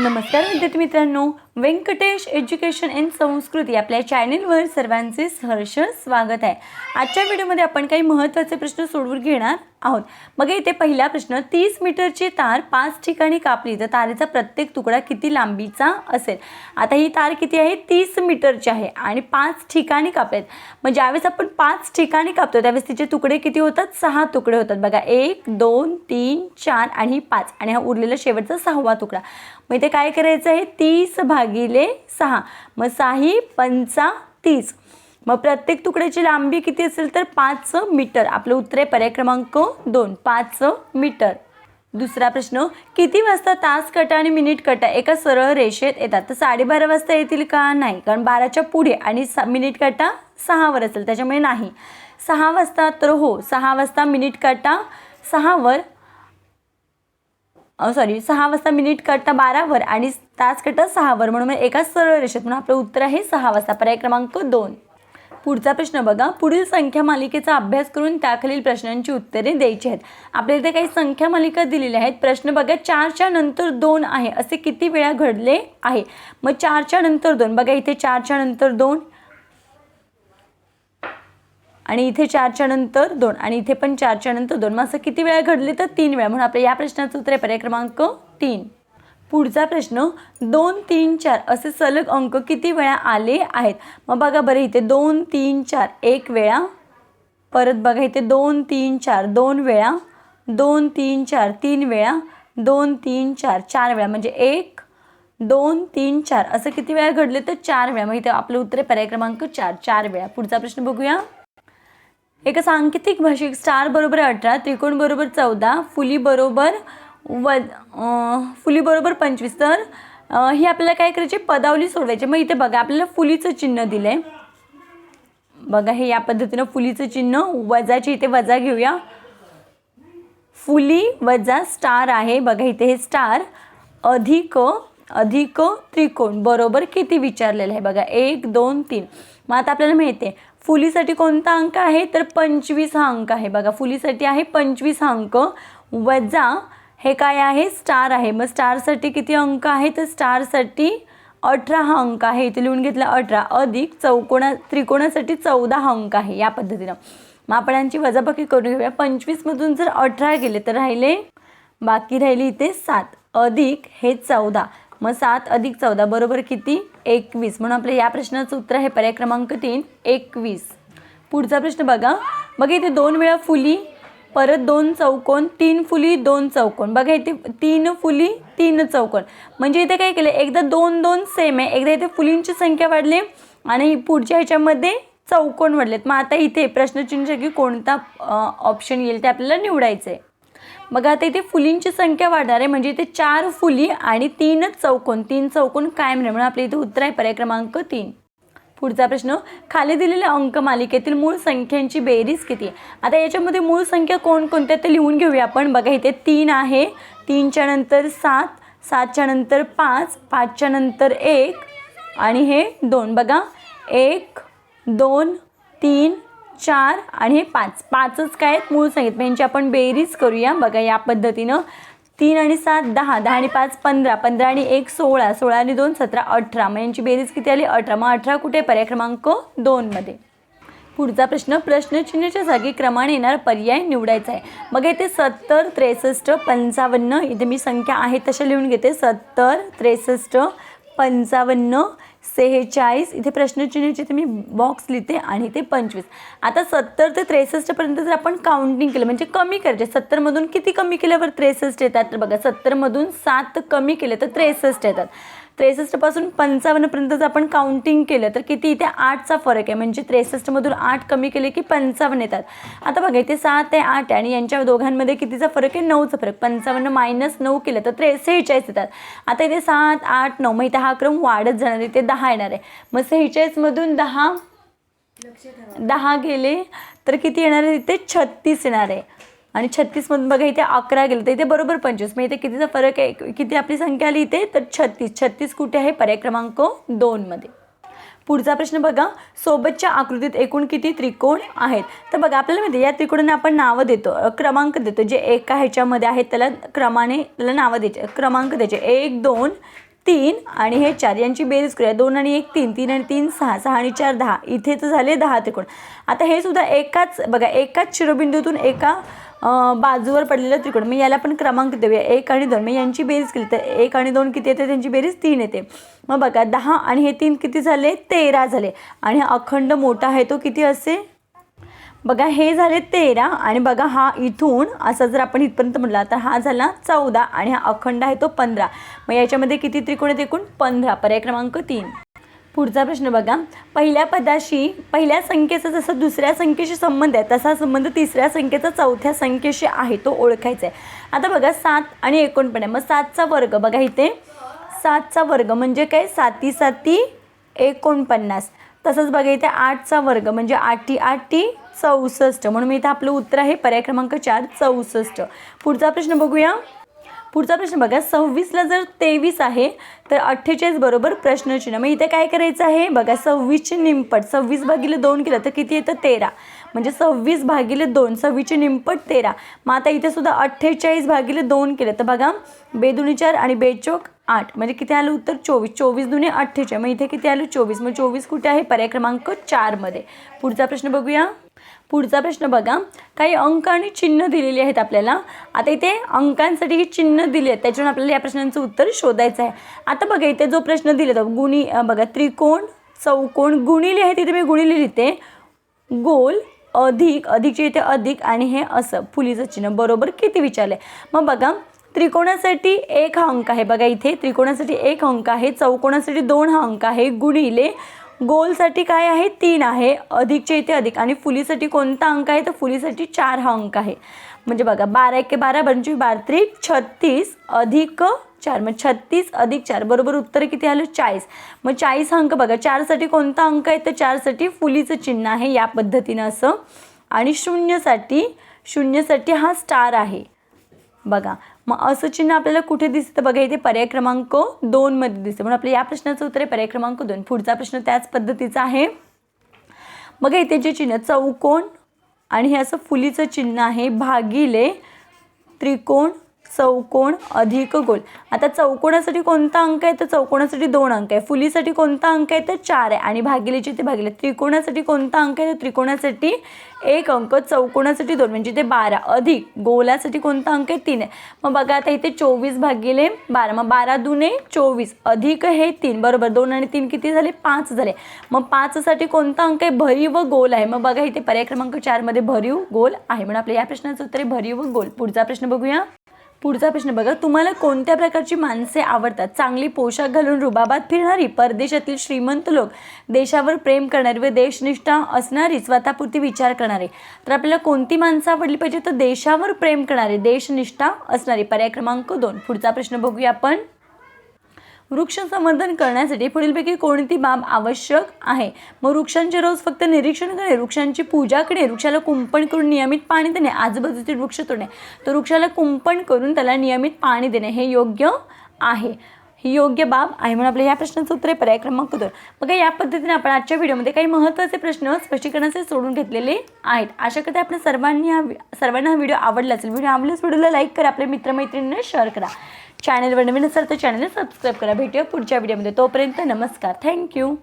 नमस्कार विद्यार्थी मित्रांनो. व्यंकटेश एज्युकेशन अँड संस्कृती आपल्या चॅनेलवर सर्वांचे सहर्ष स्वागत आहे. आजच्या व्हिडिओमध्ये आपण काही महत्त्वाचे प्रश्न सोडवून घेणार. आहोत. मग इथे पहिला प्रश्न तीस मीटरची तार पाच ठिकाणी कापली तर तारेचा प्रत्येक तुकडा किती लांबीचा असेल? आता ही तार किती आहे? तीस मीटरची आहे आणि पाच ठिकाणी कापलेत. मग ज्यावेळेस आपण पाच ठिकाणी कापतो त्यावेळेस तिचे तुकडे किती होतात? सहा तुकडे होतात. बघा एक दोन तीन चार आणि पाच आणि हा उरलेला शेवटचा सहावा तुकडा. मग इथे काय करायचं आहे? तीस भागिले सहा. मग साही पंचा तीस. मग प्रत्येक तुकड्याची लांबी किती असेल तर पाच मीटर. आपलं उत्तर आहे पर्याय क्रमांक दोन पाच मीटर. दुसरा प्रश्न किती वाजता तास कटा आणि मिनिट कटा एका सरळ रेषेत येतात? तर साडेबारा वाजता येतील का? नाही. कारण बाराच्या पुढे आणि सा मिनिट काटा सहावर असेल. त्याच्यामुळे नाही. सहा वाजता तर हो सहा वाजता मिनिट काटा सहावर सॉरी सहा वाजता मिनिट कटा बारावर आणि तास कट्टा सहावर. म्हणून एका सरळ रेषेत. म्हणून आपलं उत्तर आहे सहा वाजता. पर्याय क्रमांक दोन. पुढचा प्रश्न बघा. पुढील संख्या मालिकेचा अभ्यास करून त्याखालील प्रश्नांची उत्तरे द्यायची आहेत. आपल्याला इथे काही संख्या मालिका दिलेल्या आहेत. प्रश्न बघा चारच्या नंतर दोन आहे. असे किती वेळा घडले आहे? मग चारच्या नंतर दोन. बघा इथे चारच्या नंतर दोन. आणि इथे चारच्या नंतर दोन. आणि इथे पण चारच्या नंतर दोन. मग असं किती वेळा घडले? तर तीन वेळा. म्हणून आपल्या या प्रश्नाचं उत्तर आहे. पर्याय क्रमांक तीन. पुढचा प्रश्न दोन तीन चार असे सलग अंक किती वेळा आले आहेत? मग बघा बरं इथे दोन तीन चार एक वेळा. परत बघा इथे दोन तीन चार दोन वेळा. दोन तीन चार तीन वेळा. दोन तीन चार चार वेळा. म्हणजे एक दोन तीन चार. असं किती वेळा घडले तर चार वेळा. मग इथे आपलं उत्तर पर्याय क्रमांक चार चार वेळा. पुढचा प्रश्न बघूया. एका सांकेतिक भाषिक स्टार बरोबर अठरा त्रिकोण बरोबर चौदा फुली बरोबर व फुली बरोबर पंचवीस. तर ही आपल्याला काय करायची? पदावली सोडवायची. मग इथे बघा आपल्याला फुलीचं चिन्ह दिलं आहे बघा हे या पद्धतीनं फुलीचं चिन्ह वजाचे इथे वजा घेऊया. फुली वजा स्टार आहे. बघा इथे हे स्टार अधिक अधिक त्रिकोण. बरोबर किती विचारलेलं आहे बघा. एक दोन तीन. मग आता आपल्याला माहिती आहे फुलीसाठी कोणता अंक आहे? तर पंचवीस हा अंक आहे बघा. फुलीसाठी आहे पंचवीस हा अंक. वजा हे काय आहे? स्टार आहे. मग स्टारसाठी किती अंक आहे तर स्टारसाठी अठरा हा अंक आहे. इथे लिहून घेतला अठरा. अधिक चौकोणा त्रिकोणासाठी चौदा हा अंक आहे या पद्धतीनं. मग आपण यांची वजाबाकी करून घेऊया. पंचवीसमधून जर अठरा गेले तर राहिले बाकी राहिली इथे सात. अधिक हे चौदा. मग सात अधिक चौदा बरोबर किती? एकवीस. म्हणून आपल्या या प्रश्नाचं उत्तर आहे पर्याय क्रमांक तीन एकवीस. पुढचा प्रश्न बघा. बघा इथे दोन वेळा फुली परत दोन चौकोन तीन फुली दोन चौकोन. बघा इथे तीन फुली तीन चौकोन. म्हणजे इथे काय केलं एकदा दोन दोन सेम आहे. एकदा इथे फुलींची संख्या वाढली आणि पुढच्या ह्याच्यामध्ये चौकोन वाढलेत. मग आता इथे प्रश्नचिन्ह की कोणता ऑप्शन येईल ते आपल्याला निवडायचं आहे मग आता इथे फुलींची संख्या वाढणार आहे. म्हणजे इथे चार फुली आणि तीनच चौकोन. तीन चौकोन कायम राहील म्हणून आपल्या इथे उत्तर आहे पर्याय क्रमांक तीन. पुढचा प्रश्न खाली दिलेल्या अंक मालिकेतील मूळ संख्यांची बेरीज किती? आहे आता याच्यामध्ये मूळ संख्या कोणकोणत्या ते लिहून घेऊया आपण. बघा इथे तीन आहे. तीनच्या नंतर सात सातच्या नंतर पाच पाचच्या नंतर एक आणि हे दोन. बघा एक दोन तीन चार आणि हे पाच. पाचच काय आहेत मूळ संख्येत? म्हणजे यांची आपण बेरीज करूया. बघा या पद्धतीनं तीन आणि सात दहा दहा आणि पाच पंधरा पंधरा आणि एक सोळा सोळा आणि दोन सतरा अठरा. मग यांची बेरीज किती आली? अठरा. मग अठरा कुठे? पर्याय क्रमांक दोनमध्ये पुढचा प्रश्न प्रश्नचिन्हाच्या जागी क्रमाने येणार पर्याय निवडायचा आहे. मग येते सत्तर त्रेसष्ट पंचावन्न. इथे मी संख्या आहे तशा लिहून घेते. सत्तर त्रेसष्ट पंचावन्न सेहेचाळीस. इथे प्रश्नचिन्हाचे ते मी बॉक्स लिहिते आणि ते पंचवीस. आता सत्तर ते त्रेसष्टपर्यंत जर आपण काउंटिंग केलं म्हणजे कमी करायचे. सत्तरमधून किती कमी केल्यावर त्रेसष्ट येतात? तर बघा सत्तरमधून सात कमी केले तर त्रेसष्ट येतात. त्रेसष्टपासून पंचावन्नपर्यंत जर आपण काउंटिंग केलं तर किती इथे आठचा फरक आहे. म्हणजे त्रेसष्टमधून आठ कमी केले की पंचावन्न येतात. आता बघा इथे सात आहे आठ आहे आणि यांच्या दोघांमध्ये कितीचा फरक आहे? नऊचा फरक. पंचावन्न मायनस नऊ केलं तर त्रे सेहेचाळीस येतात. आता इथे सात आठ नऊ मग इथे हा क्रम वाढत जाणार इथे दहा येणार आहे. मग सेहेचाळीसमधून दहा दहा गेले तर किती येणार आहे? इथे छत्तीस येणार आहे. आणि छत्तीसमधून बघा इथे अकरा गेले तर इथे बरोबर पंचवीस. मग इथे कितीचा फरक आहे? किती आपली संख्या आली इथे? तर छत्तीस. छत्तीस कुठे आहे? पर्याय क्रमांक दोनमध्ये पुढचा प्रश्न बघा. सोबतच्या आकृतीत एकूण किती त्रिकोण आहेत? तर बघा आपल्याला माहिती या त्रिकोणांना आपण नावं देतो. क्रमांक देतो. जे एका ह्याच्यामध्ये आहेत त्याला क्रमाने त्याला नावं द्यायचे. क्रमांक द्यायचे. एक दोन तीन आणि हे चार यांची बेरीज करूया. दोन आणि एक तीन. तीन आणि तीन सहा. सहा आणि चार दहा. इथे तर झाले दहा त्रिकोण. आता हे सुद्धा एकाच बघा एकाच शिरोबिंदूतून एका बाजूवर पडलेलं त्रिकोण. मग याला पण क्रमांक देऊया. एक आणि दोन. मग यांची बेरीज केली तर एक आणि दोन किती येते? त्यांची बेरीज तीन येते. मग बघा दहा आणि हे तीन किती झाले? तेरा झाले. आणि हा अखंड मोठा आहे तो किती असेल? बघा हे झाले तेरा आणि बघा हा इथून असा जर आपण इथपर्यंत म्हटला तर हा झाला चौदा आणि हा अखंड आहे तो पंधरा. मग याच्यामध्ये किती त्रिकोण आहेत एकूण? पंधरा. पर्याय क्रमांक तीन. पुढचा प्रश्न बघा. पहिल्या पदाशी पहिल्या संख्येचा जसा दुसऱ्या संख्येशी संबंध आहे तसा संबंध तिसऱ्या संख्येचा चौथ्या संख्येशी आहे तो ओळखायचा आहे. आता बघा सात आणि एकोणपण आहे मग सातचा वर्ग बघा इथे. सातचा वर्ग म्हणजे काय? साती साती एकोणपन्नास. तसंच बघा इथे आठचा वर्ग म्हणजे आठी आठी चौसष्ट. म्हणून मी इथं आपलं उत्तर आहे पर्याय क्रमांक चार चौसष्ट. पुढचा प्रश्न बघूया. पुढचा प्रश्न बघा सव्वीसला जर तेवीस आहे तर अठ्ठेचाळीस बरोबर प्रश्नचिन्ह. मग इथे काय करायचं आहे? बघा सव्वीसचे निमपट. सव्वीस भागिले दोन केलं तर किती येतं? तेरा. म्हणजे सव्वीस भागिले दोन सव्वीसचे निमपट तेरा. मग आता इथे सुद्धा अठ्ठेचाळीस भागिले दोन केलं तर बघा बेदुनी चार आणि बेचोक आठ. म्हणजे किती आलं उत्तर? चोवीस. चोवीस दुने अठ्ठेचाळीस. मग इथे किती आलं? चोवीस. मग चोवीस कुठे आहे? पर्याय क्रमांक चारमध्ये. पुढचा प्रश्न बघूया. पुढचा प्रश्न बघा. काही अंक आणि चिन्ह दिलेली आहेत आपल्याला. आता इथे अंकांसाठी ही चिन्ह दिली आहेत. त्याच्यावर आपल्याला या प्रश्नांचं उत्तर शोधायचं आहे. आता बघा इथे जो प्रश्न दिला तो गुणी बघा त्रिकोण चौकोन गुणिले आहेत तिथे मी गुणिले लिहिते. गोल अधिक अधिकचे इथे अधिक आणि हे असं. फुलीचं चिन्ह. बरोबर किती विचारले? मग बघा त्रिकोणासाठी एक हा अंक आहे. बघा इथे त्रिकोणासाठी एक अंक आहे. चौकोणासाठी दोन हा अंक आहे. गुणिले गोलसाठी काय आहे? तीन आहे. अधिकचे इथे अधिक. आणि फुलीसाठी कोणता अंक आहे? तर फुलीसाठी चार हा अंक आहे. म्हणजे बघा बारा एके बारा पंचवीस बारा त्रिक छत्तीस अधिक चार. मग छत्तीस अधिक चार. बरोबर उत्तर किती आलं? चाळीस. मग चाळीस अंक बघा. चारसाठी कोणता अंक आहे? तर चारसाठी फुलीचं चिन्ह आहे या पद्धतीनं असं. आणि शून्यसाठी शून्यसाठी हा स्टार आहे. बघा मग असं चिन्ह आपल्याला कुठे दिसतं? बघा इथे पर्याय क्रमांक दोनमध्ये दिसतं. म्हणून आपल्या या प्रश्नाचं उत्तर आहे पर्याय क्रमांक दोन. पुढचा प्रश्न त्याच पद्धतीचा आहे. बघा इथे जे चिन्ह चौकोन आणि हे असं फुलीचं चिन्ह आहे भागिले त्रिकोण चौकोन अधिक गोल. आता चौकोणासाठी कोणता अंक आहे? तर चौकोणासाठी दोन अंक आहे. फुलीसाठी कोणता अंक आहे? तर चार आहे. आणि भागिलेचे ते भागिले. त्रिकोणासाठी कोणता अंक आहे? तर त्रिकोणासाठी एक अंक चौकोणासाठी दोन म्हणजे ते बारा. अधिक गोलासाठी कोणता अंक आहे? तीन आहे. मग बघा आता इथे चोवीस भागिले बारा. मग बारा दुने चोवीस. अधिक हे तीन. बरोबर. दोन आणि तीन किती झाले? पाच झाले. मग पाचसाठी कोणता अंक आहे? भरीव व गोल आहे. मग बघा इथे पर्याय क्रमांक चारमध्ये भरीव गोल आहे. म्हणून आपल्या या प्रश्नाचं उत्तर आहे भरीव व गोल. पुढचा प्रश्न बघूया. पुढचा प्रश्न बघा. तुम्हाला कोणत्या प्रकारची माणसे आवडतात? चांगली पोशाख घालून रुबाबात फिरणारी परदेशातील श्रीमंत लोक देशावर प्रेम करणारी व देशनिष्ठा असणारी स्वतःपुरती विचार करणारे. तर आपल्याला कोणती माणसं आवडली पाहिजे? तर देशावर प्रेम करणारे देशनिष्ठा असणारी. पर्याय क्रमांक दोन. पुढचा प्रश्न बघूया आपण. वृक्ष संवर्धन करण्यासाठी पुढीलपैकी कोणती बाब आवश्यक आहे? मग वृक्षांचे रोज फक्त निरीक्षण करणे वृक्षांची पूजा करणे वृक्षाला कुंपण करून नियमित पाणी देणे आजूबाजूचे वृक्ष तोडणे. तर वृक्षाला कुंपण करून त्याला नियमित पाणी देणे हे योग्य आहे. ही योग्य बाब आहे म्हणून आपल्या या प्रश्नाचं उत्तर आहे. पर्याय क्रमांक दोन. बघा या पद्धतीने आपण आजच्या व्हिडिओमध्ये काही महत्त्वाचे प्रश्न स्पष्टीकरणाचे सोडून घेतलेले आहेत. अशा करते आपण सर्वांनी हा सर्वांना हा व्हिडिओ आवडला असेल. व्हिडिओ आवडल्यास व्हिडिओला लाईक करा. आपल्या मित्रमैत्रिणींना शेअर करा. चॅनलवर नवीन असेल तर चॅनलला सबस्क्राईब करा. भेटूया पुढच्या व्हिडिओमध्ये. तोपर्यंत नमस्कार. थँक्यू.